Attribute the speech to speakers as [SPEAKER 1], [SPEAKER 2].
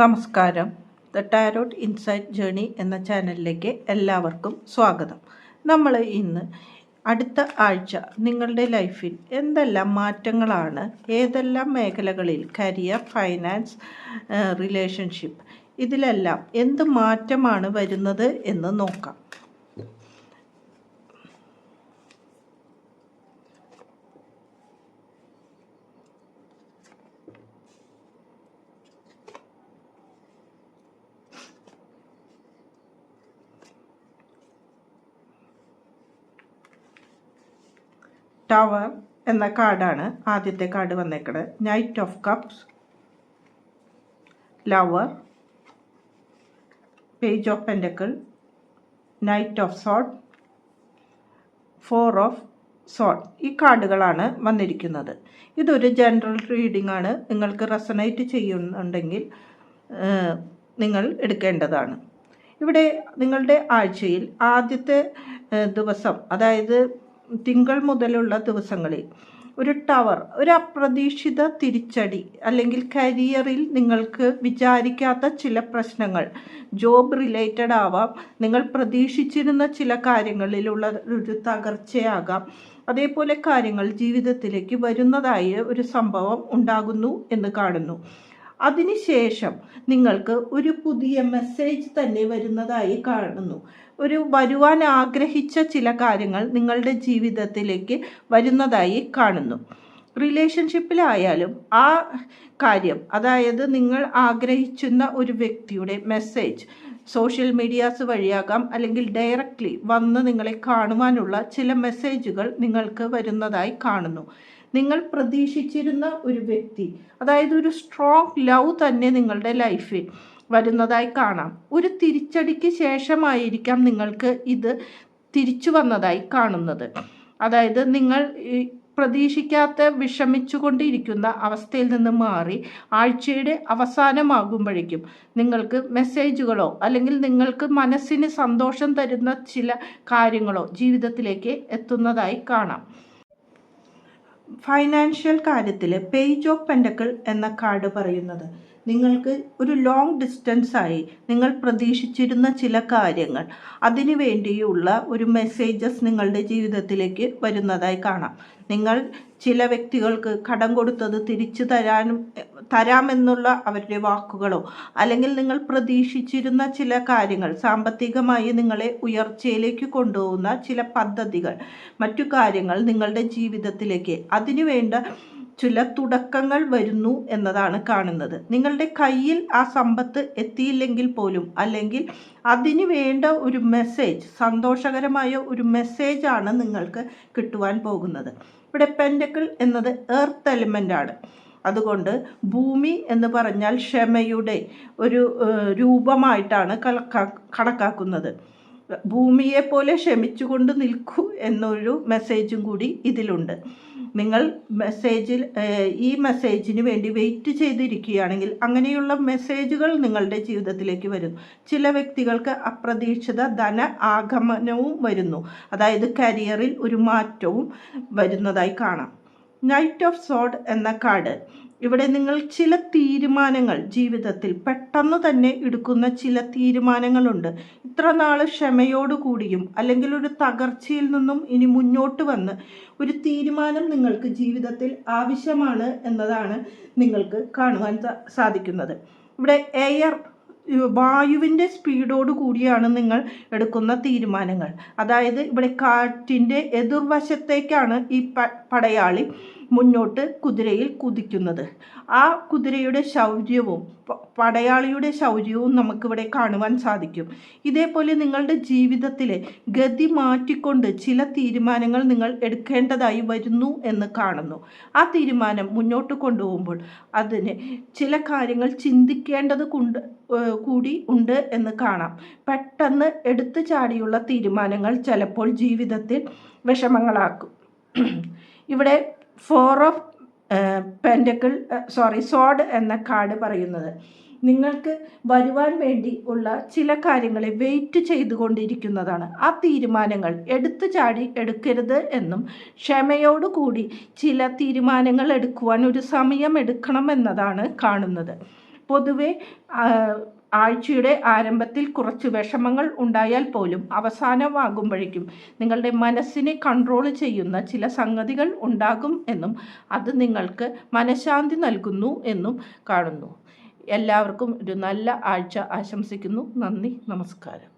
[SPEAKER 1] നമസ്കാരം. The tarot insight journey എന്ന ചാനലിലേക്ക് എല്ലാവർക്കും സ്വാഗതം. നമ്മൾ ഇന്ന് അടുത്ത ആഴ്ച നിങ്ങളുടെ ലൈഫിൽ എന്തെല്ലാം മാറ്റങ്ങളാണ് ഏതെല്ലാം മേഖലകളിൽ കരിയർ ഫൈനാൻസ് റിലേഷൻഷിപ്പ് ഇതിലെല്ലാം എന്ത് മാറ്റമാണ് വരുന്നത് എന്ന് നോക്കാം. ടവർ എന്ന കാർഡാണ് ആദ്യത്തെ കാർഡ് വന്നേക്കുന്നത് knight of cups lover page of pentacle knight of sword four of sword ഈ കാർഡുകളാണ് വന്നിരിക്കുന്നത്. ഇതൊരു ജനറൽ റീഡിംഗ് ആണ്. നിങ്ങൾക്ക് റെസണേറ്റ് ചെയ്യുന്നുണ്ടെങ്കിൽ നിങ്ങൾ എടുക്കേണ്ടതാണ്. ഇവിടെ നിങ്ങളുടെ ആഴ്ചയിൽ ആദ്യത്തെ ദിവസം അതായത് തിങ്കൾ മുതലുള്ള ദിവസങ്ങളിൽ ഒരു ടവർ ഒരു അപ്രതീക്ഷിത തിരിച്ചടി അല്ലെങ്കിൽ കരിയറിൽ നിങ്ങൾക്ക് വിചാരിക്കാത്ത ചില പ്രശ്നങ്ങൾ ജോബ് റിലേറ്റഡ് ആവാം നിങ്ങൾ പ്രതീക്ഷിച്ചിരുന്ന ചില കാര്യങ്ങളിലുള്ള ഒരു തകർച്ചയാകാം. അതേപോലെ കാര്യങ്ങൾ ജീവിതത്തിലേക്ക് വരുന്നതായ ഒരു സംഭവം ഉണ്ടാകുന്നു എന്ന് കാണുന്നു. അതിനുശേഷം നിങ്ങൾക്ക് ഒരു പുതിയ മെസ്സേജ് തന്നെ വരുന്നതായി കാണുന്നു. ഒരു വരുവാൻ ആഗ്രഹിച്ച ചില കാര്യങ്ങൾ നിങ്ങളുടെ ജീവിതത്തിലേക്ക് വരുന്നതായി കാണുന്നു. റിലേഷൻഷിപ്പിലായാലും ആ കാര്യം അതായത് നിങ്ങൾ ആഗ്രഹിക്കുന്ന ഒരു വ്യക്തിയുടെ മെസ്സേജ് സോഷ്യൽ മീഡിയാസ് വഴിയാകാം അല്ലെങ്കിൽ ഡയറക്റ്റ്ലി വന്ന് നിങ്ങളെ കാണുവാനുള്ള ചില മെസ്സേജുകൾ നിങ്ങൾക്ക് വരുന്നതായി കാണുന്നു. നിങ്ങൾ പ്രതീക്ഷിച്ചിരുന്ന ഒരു വ്യക്തി അതായത് ഒരു സ്ട്രോങ് ലവ് തന്നെ നിങ്ങളുടെ ലൈഫിൽ വരുന്നതായി കാണാം. ഒരു തിരിച്ചടിക്ക് ശേഷമായിരിക്കാം നിങ്ങൾക്ക് ഇത് തിരിച്ചു വന്നതായി കാണുന്നത്. അതായത് നിങ്ങൾ പ്രതീക്ഷിക്കാത്ത വിഷമിച്ചുകൊണ്ടിരിക്കുന്ന അവസ്ഥയിൽ നിന്ന് മാറി ആഴ്ചയുടെ അവസാനമാകുമ്പോഴേക്കും നിങ്ങൾക്ക് മെസ്സേജുകളോ അല്ലെങ്കിൽ നിങ്ങൾക്ക് മനസ്സിന് സന്തോഷം തരുന്ന ചില കാര്യങ്ങളോ ജീവിതത്തിലേക്ക് എത്തുന്നതായി കാണാം. ഫൈനാൻഷ്യൽ കാര്യത്തിൽ പേജ് ഓഫ് പെൻഡക്കിൾ എന്ന കാർഡ് പറയുന്നത്. നിങ്ങൾക്ക് ഒരു ലോങ് ഡിസ്റ്റൻസായി നിങ്ങൾ പ്രതീക്ഷിച്ചിരുന്ന ചില കാര്യങ്ങൾ. അതിനു വേണ്ടിയുള്ള ഒരു മെസ്സേജസ് നിങ്ങളുടെ ജീവിതത്തിലേക്ക് വരുന്നതായി കാണാം. നിങ്ങൾ ചില വ്യക്തികൾക്ക് കടം കൊടുത്തത് തിരിച്ചു തരാനും തരാമെന്നുള്ള അവരുടെ വാക്കുകളോ അല്ലെങ്കിൽ നിങ്ങൾ പ്രതീക്ഷിച്ചിരുന്ന ചില കാര്യങ്ങൾ സാമ്പത്തികമായി നിങ്ങളെ ഉയർച്ചയിലേക്ക് കൊണ്ടുപോകുന്ന ചില പദ്ധതികൾ മറ്റു കാര്യങ്ങൾ നിങ്ങളുടെ ജീവിതത്തിലേക്ക് അതിനുവേണ്ട ചില തുടക്കങ്ങൾ വരുന്നു എന്നതാണ് കാണുന്നത്. നിങ്ങളുടെ കയ്യിൽ ആ സമ്പത്ത് എത്തിയില്ലെങ്കിൽ പോലും അല്ലെങ്കിൽ അതിന് വേണ്ട ഒരു മെസ്സേജ് സന്തോഷകരമായ ഒരു മെസ്സേജാണ് നിങ്ങൾക്ക് കിട്ടുവാൻ പോകുന്നത്. ഇവിടെ പെൻഡക്കിൾ എന്നത് എർത്ത് എലിമെന്റ് ആണ്. അതുകൊണ്ട് ഭൂമി എന്ന് പറഞ്ഞാൽ ക്ഷമയുടെ ഒരു രൂപമായിട്ടാണ് കണക്കാക്കുന്നത്. ഭൂമിയെ പോലെ ക്ഷമിച്ചുകൊണ്ട് നിൽക്കൂ എന്നൊരു മെസ്സേജും കൂടി ഇതിലുണ്ട്. നിങ്ങൾ മെസ്സേജിൽ ഈ മെസ്സേജിന് വേണ്ടി വെയിറ്റ് ചെയ്തിരിക്കുകയാണെങ്കിൽ അങ്ങനെയുള്ള മെസ്സേജുകൾ നിങ്ങളുടെ ജീവിതത്തിലേക്ക് വരുന്നു. ചില വ്യക്തികൾക്ക് അപ്രതീക്ഷിത ധന ആഗമനവും വരുന്നു. അതായത് കരിയറിൽ ഒരു മാറ്റവും വരുന്നതായി കാണാം. നൈറ്റ് ഓഫ് സോഡ് എന്ന കാർഡ് ഇവിടെ നിങ്ങൾ ചില തീരുമാനങ്ങൾ ജീവിതത്തിൽ പെട്ടെന്ന് തന്നെ എടുക്കുന്ന ചില തീരുമാനങ്ങളുണ്ട്. ഇത്ര നാൾ ക്ഷമയോടുകൂടിയും അല്ലെങ്കിൽ ഒരു തകർച്ചയിൽ നിന്നും ഇനി മുന്നോട്ട് വന്ന് ഒരു തീരുമാനം നിങ്ങൾക്ക് ജീവിതത്തിൽ ആവശ്യമാണ് എന്നതാണ് നിങ്ങൾക്ക് കാണുവാൻ സാധിക്കുന്നത്. ഇവിടെ എയർ വായുവിന്റെ സ്പീഡോട് കൂടിയാണ് നിങ്ങൾ എടുക്കുന്ന തീരുമാനങ്ങൾ. അതായത് ഇവിടെ കാറ്റിന്റെ എതിർവശത്തേക്കാണ് ഈ പടയാളി മുന്നോട്ട് കുതിരയിൽ കുതിക്കുന്നത്. ആ കുതിരയുടെ ശൗര്യവും പടയാളിയുടെ ശൗര്യവും നമുക്കിവിടെ കാണുവാൻ സാധിക്കും. ഇതേപോലെ നിങ്ങളുടെ ജീവിതത്തിലെ ഗതി മാറ്റിക്കൊണ്ട് ചില തീരുമാനങ്ങൾ നിങ്ങൾ എടുക്കേണ്ടതായി വരുന്നു എന്ന് കാണുന്നു. ആ തീരുമാനം മുന്നോട്ട് കൊണ്ടുപോകുമ്പോൾ അതിന് ചില കാര്യങ്ങൾ ചിന്തിക്കേണ്ടത് കൊണ്ട് കൂടി ഉണ്ട് എന്ന് കാണാം. പെട്ടെന്ന് എടുത്തു ചാടിയുള്ള തീരുമാനങ്ങൾ ചിലപ്പോൾ ജീവിതത്തിൽ വിഷമങ്ങളാക്കും. ഇവിടെ four of pentacle sorry sword എന്ന കാർഡ് പറയുന്നത്. നിങ്ങൾക്ക് വരുവാൻ വേണ്ടി ഉള്ള ചില കാര്യങ്ങളെ വെയിറ്റ് ചെയ്തുകൊണ്ടിരിക്കുന്നതാണ്. ആ തീരുമാനങ്ങൾ എടുത്തു ചാടി എടുക്കരുത് എന്നും ക്ഷമയോടുകൂടി ചില തീരുമാനങ്ങൾ എടുക്കുവാൻ ഒരു സമയം എടുക്കണം എന്നതാണ് കാണുന്നത്. പൊതുവെ ആഴ്ചയുടെ ആരംഭത്തിൽ കുറച്ച് വിഷമങ്ങൾ ഉണ്ടായാൽ പോലും അവസാനമാകുമ്പോഴേക്കും നിങ്ങളുടെ മനസ്സിനെ കൺട്രോൾ ചെയ്യുന്ന ചില സംഗതികൾ ഉണ്ടാകും എന്നും അത് നിങ്ങൾക്ക് മനഃശാന്തി നൽകുന്നു എന്നും കാണുന്നു. എല്ലാവർക്കും ഒരു നല്ല ആഴ്ച ആശംസിക്കുന്നു. നന്ദി. നമസ്കാരം.